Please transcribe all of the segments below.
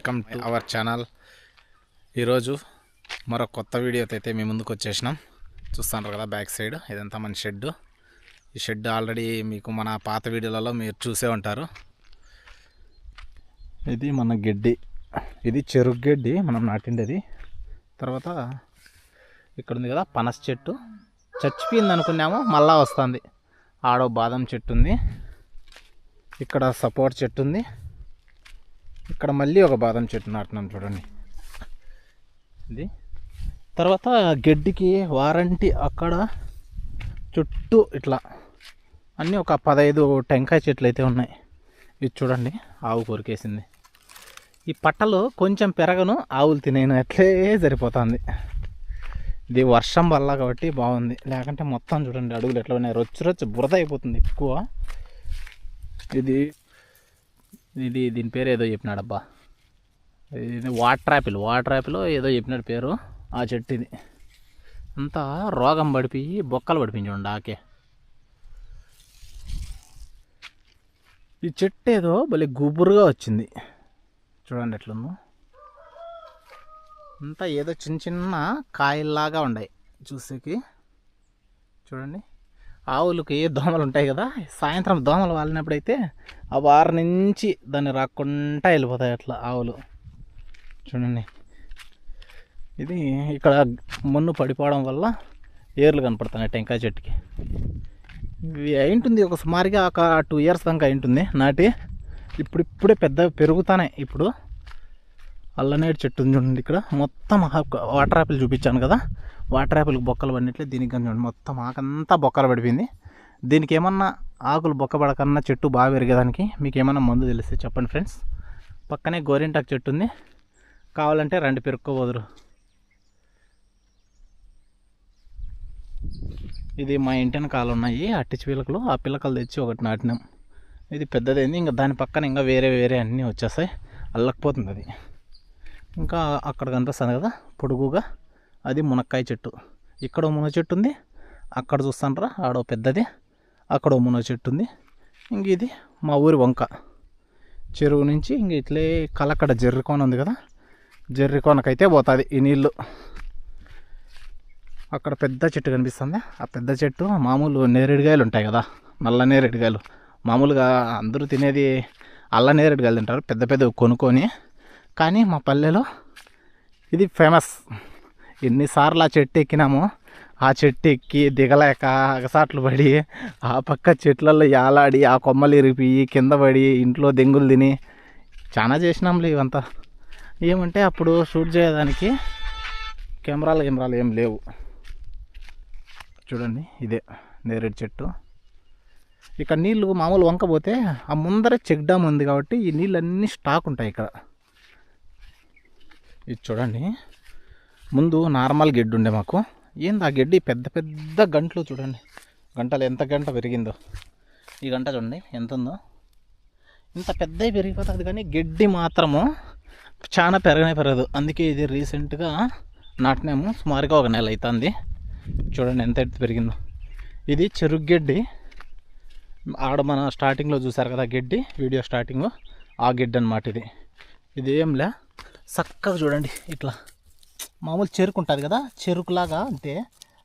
Welcome to our channel. ఈరోజు మరో కొత్త వీడియోతో అయితే మీ ముందుకు వచ్చేసినాం. చూస్తున్నారు కదా బ్యాక్ సైడ్ ఇదంతా మన షెడ్ ఈ షెడ్ ఆల్రెడీ మీకు మన పాత వీడియోలలో మీరు చూసే ఉంటారు. ఇది మన గడ్డి. ఇది చెరుకు గడ్డి మనం నాటిండేది. తర్వాత ఇక్కడ ఉంది కదా పనస చెట్టు. చచ్చిపోయింది అనుకున్నాము మళ్ళా వస్తుంది. ఆడో బాదం చెట్టు ఉంది. ఇక్కడ సపోర్ట్ చెట్టు ఉంది. ఇక్కడ మళ్ళీ ఒక బాదం చెట్టు నాటున్నాం చూడండి. ఇది. తర్వాత గడ్డికి వారంటీ అక్కడ చుట్టూ ఇట్లా అన్నీ ఒక పదహైదు టెంకాయ చెట్లు అయితే ఉన్నాయి. ఇది చూడండి ఆవు కొరికేసింది. ఈ పట్టలు కొంచెం పెరగను ఆవులు తినేయను అట్లే సరిపోతుంది. ఇది వర్షం వల్ల కాబట్టి బాగుంది. లేకుంటే మొత్తం చూడండి అడుగులు ఎట్లా ఉన్నాయి. రొచ్చు రొచ్చు బురద అయిపోతుంది ఎక్కువ. ఇది ఇది దీని పేరు ఏదో చెప్పినాడబ్బా. ఇది వాటర్ యాపిల్ వాటర్ యాపిల్ ఏదో చెప్పినాడు పేరు. ఆ చెట్టు ఇది అంతా రోగం పడిపోయి బొక్కలు పడిపించండి ఆకే. ఈ చెట్టు ఏదో భలే గుబురుగా వచ్చింది. చూడండి ఎట్లుందో. అంతా ఏదో చిన్న చిన్న కాయల్లాగా ఉన్నాయి చూసేకి. చూడండి. ఆవులకి దోమలు ఉంటాయి కదా సాయంత్రం దోమలు వాలినప్పుడైతే ఆ వారం నుంచి దాన్ని రాకుండా వెళ్ళిపోతాయి అట్లా ఆవులు. చూడండి. ఇది ఇక్కడ మన్ను పడిపోవడం వల్ల ఏర్లు కనపడుతున్నాయి టెంకాయ చెట్టుకి. ఇవి అయింటుంది ఒక సుమారుగా ఒక టూ ఇయర్స్ దాకా అయింటుంది. నాటి ఇప్పుడు ఇప్పుడే పెద్ద పెరుగుతానే ఇప్పుడు. అల్లనేటి చెట్టు ఉంది చూడండి ఇక్కడ. మొత్తం వాటర్ యాపిల్ చూపించాను కదా. వాటర్ యాపిల్కి బొక్కలు పడినట్లే దీనికి కానీ చూడండి. మొత్తం ఆకంతా బొక్కలు పడిపోయింది. దీనికి ఏమన్నా ఆకులు బొక్క పడకన్నా చెట్టు బాగా పెరిగేదానికి మీకు ఏమన్నా మందు తెలిస్తే చెప్పండి ఫ్రెండ్స్. పక్కనే గోరింటాకు చెట్టు ఉంది. కావాలంటే రెండు పెరుక్కోబోదురు. ఇది మా ఇంటిన కాలు ఉన్నాయి. అట్టి పిలకలు ఆ పిలకలు తెచ్చి ఒకటి నాటినాం. ఇది పెద్దదైంది. ఇంకా దాని పక్కన ఇంకా వేరే వేరే అన్నీ వచ్చేస్తాయి. అల్లకపోతుంది అది. ఇంకా అక్కడ కనిపిస్తుంది కదా పొడుగుగా అది మునక్కాయ చెట్టు. ఇక్కడ మునగ చెట్టు ఉంది. అక్కడ చూస్తానరా ఆడో పెద్దది. అక్కడ మునగ చెట్టు ఉంది. ఇంక ఇది మా ఊరి వంక. చెరువు నుంచి ఇంక ఇట్లే కలక్కడ జర్రికోన ఉంది కదా జర్రికోనకైతే పోతుంది ఈ నీళ్ళు అక్కడ పెద్ద చెట్టు కనిపిస్తుంది. ఆ పెద్ద చెట్టు మామూలు నేరేడుకాయలు ఉంటాయి కదా నల్ల నేరేడుకాయలు మామూలుగా అందరూ తినేది అల్ల నేరేడుకాయలు తింటారు పెద్ద పెద్ద కొనుక్కొని. కానీ మా పల్లెలో ఇది ఫేమస్. ఎన్నిసార్లు ఆ చెట్టు ఎక్కినామో ఆ చెట్టు ఎక్కి దిగలేక అగసాట్లు పడి ఆ పక్క చెట్లలో యాలాడి ఆ కొమ్మలు ఇరిపి కింద పడి ఇంట్లో దెంగులు తిని చాలా చేసినాంలే ఇవంతా. ఏమంటే అప్పుడు షూట్ చేయడానికి కెమెరాలు కెమెరాలు ఏం లేవు. చూడండి ఇదే నేరేడు చెట్టు. ఇక్కడ నీళ్ళు మామూలు వంకపోతే ఆ ముందర చెక్ డ్యామ్ ఉంది కాబట్టి ఈ నీళ్ళన్నీ స్టాక్ ఉంటాయి ఇక్కడ. ఇది చూడండి. ముందు నార్మల్ గడ్డి ఉండే మాకు. ఏంది ఆ గడ్డి? పెద్ద పెద్ద గంటలు చూడండి. గంటలు ఎంత గంట పెరిగిందో. ఈ గంట చూడండి ఎంత ఉందో ఇంత పెద్దవి పెరిగిపోతుంది కానీ గడ్డి మాత్రము చాలా పెరగనే పెరగదు. అందుకే ఇది రీసెంట్గా నాటినాము. సుమారుగా ఒక నెల అవుతుంది చూడండి ఎంత ఎత్తు పెరిగిందో. ఇది చెరుకు గడ్డి. ఆడ మన స్టార్టింగ్లో చూసారు కదా గడ్డి? Video starting. ఆ గడ్డి అనమాట ఇది. ఇది ఏంలే చక్కగా చూడండి ఇట్లా. మామూలు చెరుకు ఉంటుంది కదా చెరుకులాగా అంతే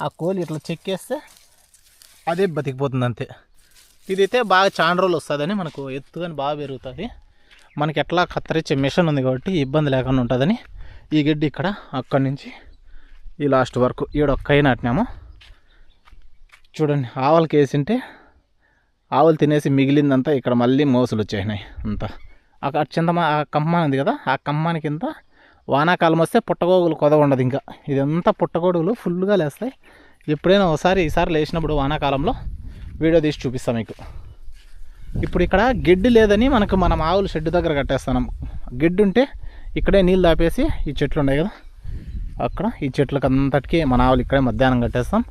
ఆ కోలి ఇట్లా చెక్కేస్తే అదే బతికిపోతుంది అంతే ఇదైతే బాగా చాలా రోజులు వస్తుందని మనకు ఎత్తుగాని బాగా పెరుగుతుంది. మనకి ఎట్లా కత్తిరించే మిషన్ ఉంది కాబట్టి ఇబ్బంది లేకుండా ఉంటుందని ఈ గడ్డి ఇక్కడ అక్కడి నుంచి ఈ లాస్ట్ వరకు ఈడొక్కై నాటినాము. చూడండి ఆవులకి వేసింటే ఆవులు తినేసి మిగిలిందంతా ఇక్కడ మళ్ళీ మోసలు వచ్చేసినాయి అంతా. అక్కడ చింతమా ఆ కమ్మ ఉంది కదా ఆ కమ్మాని కింద వానాకాలం వస్తే పుట్టగోగులు కొద ఉండదు ఇంకా. ఇదంతా పుట్టగొడుగులు ఫుల్గా లేస్తాయి. ఎప్పుడైనా ఒకసారి ఈసారి లేచినప్పుడు వానాకాలంలో వీడియో తీసి చూపిస్తాం మీకు. ఇప్పుడు ఇక్కడ గిడ్డు లేదని మనకు మనం ఆవులు షెడ్ దగ్గర కట్టేస్తున్నాం. గిడ్డు ఉంటే ఇక్కడే నీళ్ళు దాపేసి ఈ చెట్లు ఉన్నాయి కదా. అక్కడ ఈ చెట్లకు అంతటికి మన ఆవులు ఇక్కడే మధ్యాహ్నం కట్టేస్తాం.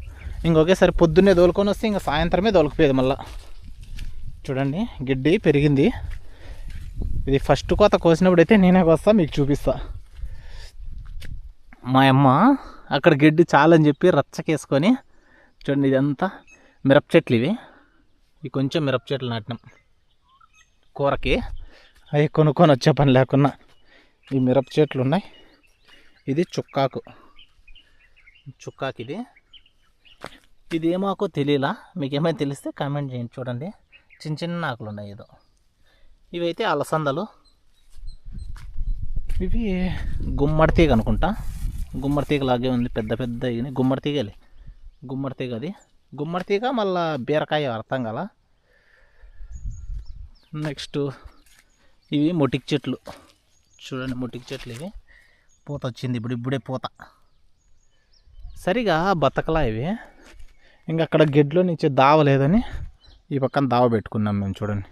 ఇంకొకేసారి పొద్దున్నే దోలుకొని వస్తే ఇంకా సాయంత్రమే దొలకపోయేది మళ్ళీ. చూడండి గిడ్డి పెరిగింది. ఇది ఫస్ట్ కోత కోసినప్పుడు అయితే నేనే కోస్తా మీకు చూపిస్తాను మా అమ్మ అక్కడ గడ్డి చాలని చెప్పి రచ్చకేసుకొని చూడండి ఇదంతా మిరప చెట్లు ఇవి. ఇవి కొంచెం మిరప చెట్లు నాటినాం. కూరకి అవి కొనుక్కొని వచ్చే పని లేకున్నా ఈ మిరప చెట్లు ఉన్నాయి. ఇది చుక్కాకు. చుక్కాకు ఇది ఇది ఏమాకో తెలియలా? మీకు ఏమైనా తెలిస్తే కామెంట్ చేయండి చూడండి. చిన్న చిన్న ఆకులు ఉన్నాయి ఏదో. ఇవైతే అలసందలు. ఇవి గుమ్మడి తీగ అనుకుంటా. గుమ్మడి తీగ లాగే ఉంది పెద్ద పెద్ద ఇవి గుమ్మడి తీగలే. గుమ్మడి తీగ అది. గుమ్మడి తీగ మళ్ళా బీరకాయ అర్థం కదా నెక్స్ట్ ఇవి మొటిక్ చెట్లు. చూడండి మొటిక్ చెట్లు ఇవి. పూత వచ్చింది ఇప్పుడు ఇప్పుడే పూత. సరిగా బతకలా ఇవి. ఇంకా అక్కడ గెడ్లో నుంచి దావ లేదని ఈ పక్కన దావ పెట్టుకున్నాం మేము చూడండి.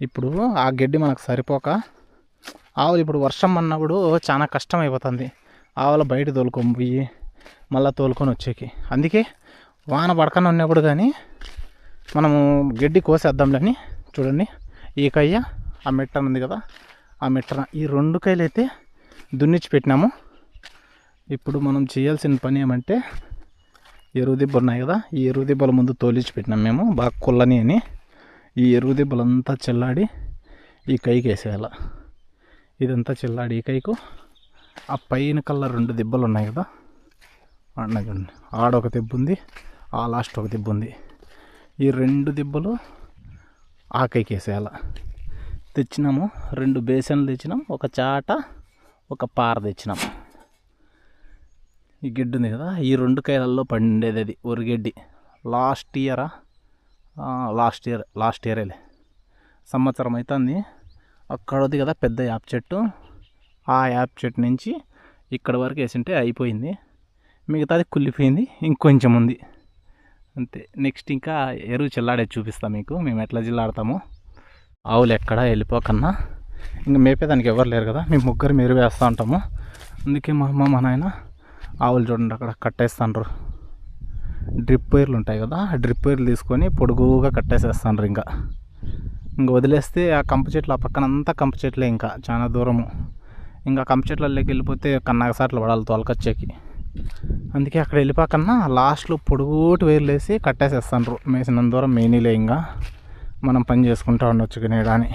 ఇప్పుడు ఆ గడ్డి మనకు సరిపోక ఆవులు ఇప్పుడు వర్షం అన్నప్పుడు చాలా కష్టం అయిపోతుంది ఆవులు బయట తోలుకొని పోయి మళ్ళీ తోలుకొని వచ్చేకి. అందుకే వాన పడకన ఉన్నప్పుడు కానీ మనము గడ్డి కోసేద్దాంలేని చూడండి. ఈ కయ్య ఆ మెట్టన ఉంది కదా ఆ మెట్టన ఈ రెండు కాయలు అయితే దున్నిచ్చి పెట్టినాము. ఇప్పుడు మనం చేయాల్సిన పని ఏమంటే ఎరువు దిబ్బలు ఉన్నాయి కదా ఈ ఎరువు దిబ్బల ముందు తోలిచ్చి పెట్టినాం మేము. బాగా కుల్లని అని ఈ ఎరువు దిబ్బలంతా చెల్లాడి ఈ కైకి వేసేయాలి ఇదంతా చిల్లాడి ఈకైకు ఆ పైన కల్లా రెండు దిబ్బలు ఉన్నాయి కదా. అన్న చూడండి. ఆడ ఒక దిబ్బ ఉంది ఆ లాస్ట్ ఒక దెబ్బ ఉంది. ఈ రెండు దిబ్బలు ఆ తెచ్చినాము రెండు బేసన్లు తెచ్చినాం ఒక చాట ఒక పార తెచ్చినాం ఈ గిడ్డు ఉంది కదా ఈ రెండు కాయలలో పండేది అది ఒరిగడ్డి లాస్ట్ ఇయరా? లాస్ట్ ఇయర్ లాస్ట్ ఇయరేలే. సంవత్సరం అవుతుంది అక్కడ ఉంది కదా పెద్ద యాప్ చెట్టు. ఆ యాప్ చెట్టు నుంచి ఇక్కడ వరకు వేసింటే అయిపోయింది. మిగతాది కుళ్ళిపోయింది ఇంకొంచెం ఉంది. అంతే. నెక్స్ట్ ఇంకా ఎరువు చిల్లాడేది చూపిస్తాం మీకు. మేము ఎట్లా చిల్లాడతామో. ఆవులు ఎక్కడ వెళ్ళిపోకన్నా. ఇంకా మేపేదానికి ఎవరు లేరు కదా. మేము ముగ్గురు మీరు వేస్తూ ఉంటాము. అందుకే మా అమ్మ మా నాయన ఆవులు చూడండి అక్కడ కట్టేస్తాండ్రు. డ్రిప్ వైర్లు ఉంటాయి కదా. ఆ డ్రిప్ వైర్లు తీసుకొని పొడుగుగా కట్టేసేస్తాండ్రు ఇంకా. ఇంకా వదిలేస్తే ఆ కంప చెట్లు ఆ పక్కన అంతా కంప చెట్లే ఇంకా చాలా దూరము. ఇంకా కంప చెట్లలోకి వెళ్ళిపోతే కన్నాకసాట్లు పడాలి తోలకొచ్చేకి. అందుకే అక్కడ వెళ్ళిపోకన్నా లాస్ట్లో పొడుగుటి వేర్లేసి వేసి కట్టేసేస్తాండ్రు. మేసినంత దూరం మేనీలే ఇంకా. మనం పని చేసుకుంటా ఉండొచ్చు కానీ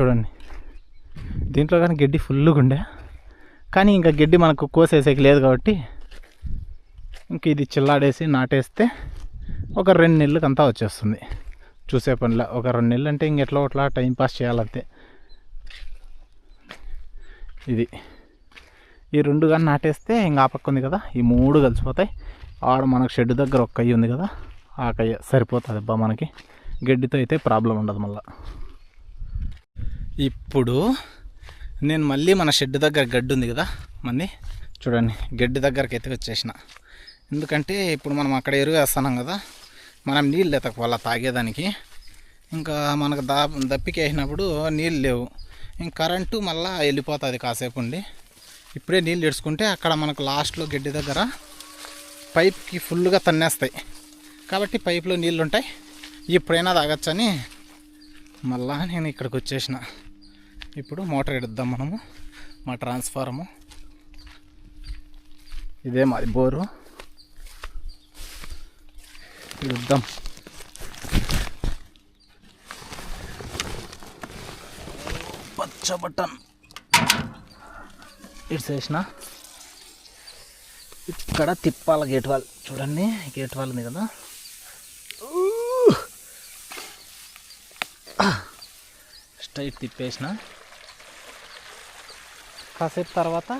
చూడండి. దీంట్లో కానీ గడ్డి ఫుల్గా ఉండే. కానీ ఇంకా గడ్డి మనకు కోసేసేకి లేదు కాబట్టి ఇంక ఇది చిల్లాడేసి నాటేస్తే ఒక రెండు నెలలకు అంతా వచ్చేస్తుంది. చూసే పనిలా ఒక రెండు నెలలు అంటే ఇంకెట్లా ఒకట్లా టైం పాస్ చేయాలంతే. ఇది. ఈ రెండు కానీ నాటేస్తే ఇంకా ఆ పక్క ఉంది కదా. ఈ మూడు కలిసిపోతాయి. ఆడ మనకు షెడ్ దగ్గర ఒక అయ్యి ఉంది కదా. ఆ కయ్య సరిపోతుంది అబ్బా మనకి. గడ్డితో అయితే ప్రాబ్లం ఉండదు మళ్ళీ. ఇప్పుడు నేను మళ్ళీ మన షెడ్ దగ్గర గడ్డి ఉంది కదా మంది చూడండి. గడ్డి దగ్గరకైతే వచ్చేసిన ఎందుకంటే ఇప్పుడు మనం అక్కడ ఎరువు వేస్తున్నాం కదా. మనం నీళ్ళు ఎతకపోవాలా తాగేదానికి? ఇంకా మనకు దా దప్పికేసినప్పుడు నీళ్ళు లేవు. ఇంక కరెంటు మళ్ళీ వెళ్ళిపోతుంది కాసేపు ఉండి. ఇప్పుడే నీళ్ళు ఎడుచుకుంటే అక్కడ మనకు లాస్ట్లో గడ్డి దగ్గర పైప్కి ఫుల్గా తన్నేస్తాయి. కాబట్టి పైప్లో నీళ్ళు ఉంటాయి ఎప్పుడైనా తాగొచ్చని మళ్ళా నేను ఇక్కడికి వచ్చేసిన. ఇప్పుడు మోటార్ ఎడుద్దాం మనము. మా ట్రాన్స్ఫారము. ఇదే మాది బోరు. ఇద్దాం పచ్చ బటన్ ఇటు చేసిన ఇక్కడ తిప్పాల గేట్ వాల్ చూడండి గేట్ వాల్ ఉంది కదా స్ట్రైట్ తిప్పేసిన కాసేపు తర్వాత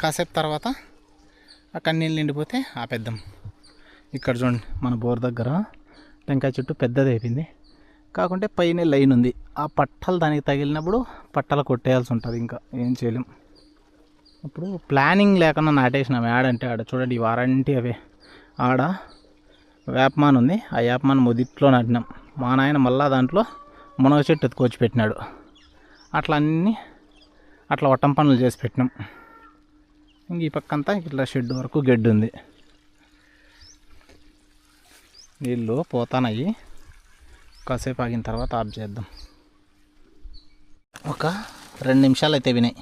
కాసేపు తర్వాత అక్కడ నీళ్ళు నిండిపోతే ఆపేద్దాం. ఇక్కడ చూడండి మన బోర్ దగ్గర టెంకాయ చెట్టు పెద్దది అయిపోయింది. కాకుంటే పైన లైన్ ఉంది. ఆ పట్టలు దానికి తగిలినప్పుడు పట్టలు కొట్టేయాల్సి ఉంటుంది ఇంకా ఏం చేయలేం. ఇప్పుడు ప్లానింగ్ లేకుండా నాటేసినాం. ఆడంటే ఆడ చూడండి ఈ వారంటీ అవే. ఆడ వేపమాన్ ఉంది. ఆ వేపమాన్ మొదట్లో నాటినాం. మా నాయన మళ్ళా దాంట్లో మునగ చెట్టు ఎత్తుకొచ్చి పెట్టినాడు. అట్లా అన్నీ అట్లా వట్టం పనులు చేసి పెట్టినాం. ఇంక ఈ పక్కంతా ఇట్లా షెడ్ వరకు గడ్డి ఉంది. నీళ్ళు పోతానయ్యి కాసేపు ఆగిన తర్వాత ఆఫ్ చేద్దాం. ఒక రెండు నిమిషాలు అయితే వినాయి.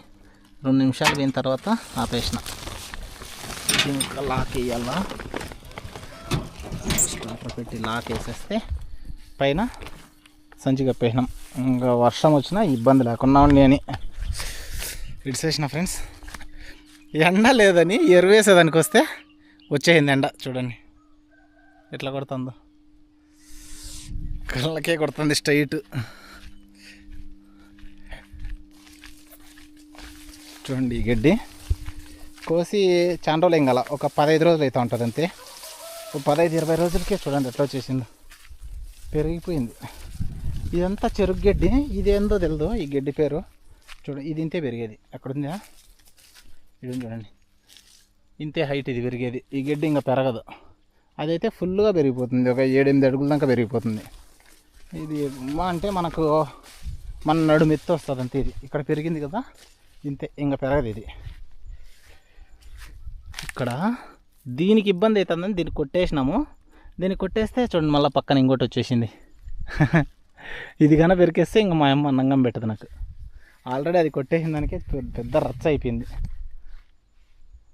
రెండు నిమిషాలు విన తర్వాత ఆపేసిన. ఇంకా లాక్ వేయాలా పెట్టి లాక్ వేసేస్తే పైన సంచి కప్పేసినాం. ఇంకా వర్షం వచ్చినా ఇబ్బంది లేకుండా ఉండి అని. ఇడిసేసిన ఫ్రెండ్స్. ఎండ లేదని ఎరువేసేదానికి వస్తే వచ్చేసింది ఎండ. చూడండి. ఎట్లా కొడుతుందో? కళ్ళకే కొడుతుంది స్ట్రైట్. చూడండి ఈ గడ్డి. కోసి చాలా రోజులు ఏం గల ఒక పదహైదు రోజులు అవుతూ ఉంటుంది అంతే. ఒక పదహైదు ఇరవై రోజులకే చూడండి ఎట్లా వచ్చేసిందో. పెరిగిపోయింది. ఇదంతా చెరుకు గడ్డి. ఇదేందో తెలియదు ఈ గడ్డి పేరు. చూడండి ఇది ఇంతే పెరిగేది. ఎక్కడుందా ఇది చూడండి. ఇంతే హైట్ ఇది పెరిగేది. ఈ గడ్డి ఇంకా పెరగదు. అదైతే ఫుల్గా పెరిగిపోతుంది. ఒక ఏడెనిమిది అడుగుల దాకా పెరిగిపోతుంది. ఇది అంటే మనకు మన నడుము ఎత్తు వస్తుంది అంతే ఇది. ఇక్కడ పెరిగింది కదా ఇంతే ఇంకా పెరగదు ఇది. ఇక్కడ దీనికి ఇబ్బంది అవుతుందని దీన్ని కొట్టేసినాము. దీన్ని కొట్టేస్తే చూడండి మళ్ళీ పక్కన ఇంకోటి వచ్చేసింది. ఇది కన్నా పెరికేస్తే ఇంకా మా అమ్మ అన్నంగం పెట్టదు నాకు. ఆల్రెడీ అది కొట్టేసిన దానికే పెద్ద రచ్చ అయిపోయింది.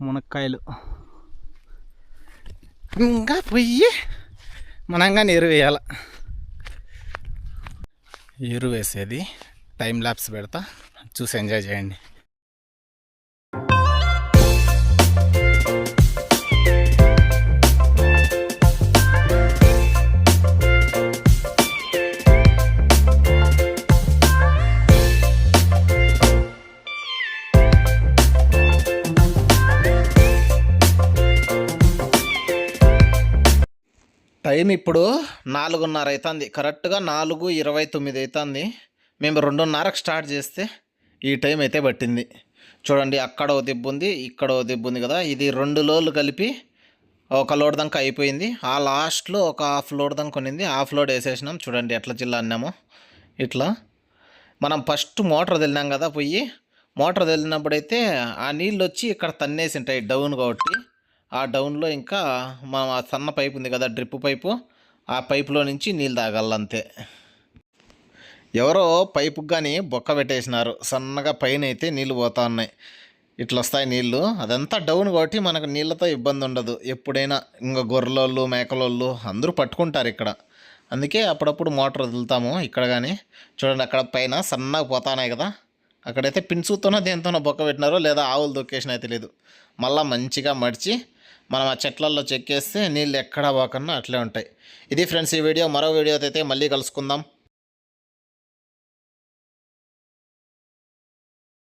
మునక్కాయలు. ఇంకా పొయ్యి. మనంగా నీరు వేయాల. ఎరువు వేసేది. టైం ల్యాబ్స్ పెడతా. చూసి ఎంజాయ్ చేయండి. టైం ఇప్పుడు నాలుగున్నర అవుతుంది కరెక్ట్గా నాలుగు ఇరవై తొమ్మిది అవుతుంది మేము రెండున్నరకు స్టార్ట్ చేస్తే ఈ టైం అయితే పట్టింది. చూడండి అక్కడ ఓ దెబ్బ ఉంది ఇక్కడ ఓ దెబ్బ ఉంది కదా. ఇది రెండు లోడ్లు కలిపి ఒక లోడ్ దాకా అయిపోయింది. ఆ లాస్ట్లో ఒక హాఫ్ లోడ్ దాకా కొనింది. Half load వేసేసినాం. చూడండి ఎట్లా జిల్లా అన్నాము. ఇట్లా. మనం ఫస్ట్ మోటార్ వదిలినాం కదా పోయి మోటార్ వదిలినప్పుడైతే ఆ నీళ్ళు వచ్చి ఇక్కడ తన్నేసి ఉంటాయి డౌన్ కాబట్టి. ఆ డౌన్లో ఇంకా మనం ఆ సన్న పైపు ఉంది కదా డ్రిప్ పైపు ఆ పైపులో నుంచి నీళ్ళు తాగాలంతే. ఎవరో పైపుకి కానీ బొక్క పెట్టేసినారు. సన్నగా పైన అయితే నీళ్ళు పోతా ఉన్నాయి. ఇట్లా వస్తాయి నీళ్ళు. అదంతా డౌన్ కాబట్టి మనకు నీళ్ళతో ఇబ్బంది ఉండదు. ఎప్పుడైనా ఇంకా గొర్రెలోళ్ళు మేకలోళ్ళు అందరూ పట్టుకుంటారు ఇక్కడ. అందుకే అప్పుడప్పుడు మోటార్ వదులుతాము ఇక్కడ కానీ చూడండి అక్కడ పైన సన్నగా పోతానాయి కదా. అక్కడైతే పిన్సుతోనో దేనితోనో బొక్క పెట్టినారో లేదా ఆవులు దొక్కేసినా తెలియదు మళ్ళీ మంచిగా మడిచి మనం ఆ చెట్లల్లో చెక్కేస్తే నీళ్ళు ఎక్కడా పోకుండా అట్లే ఉంటాయి. ఇది ఫ్రెండ్స్ ఈ వీడియో. మరో వీడియోతో అయితే మళ్ళీ కలుసుకుందాం.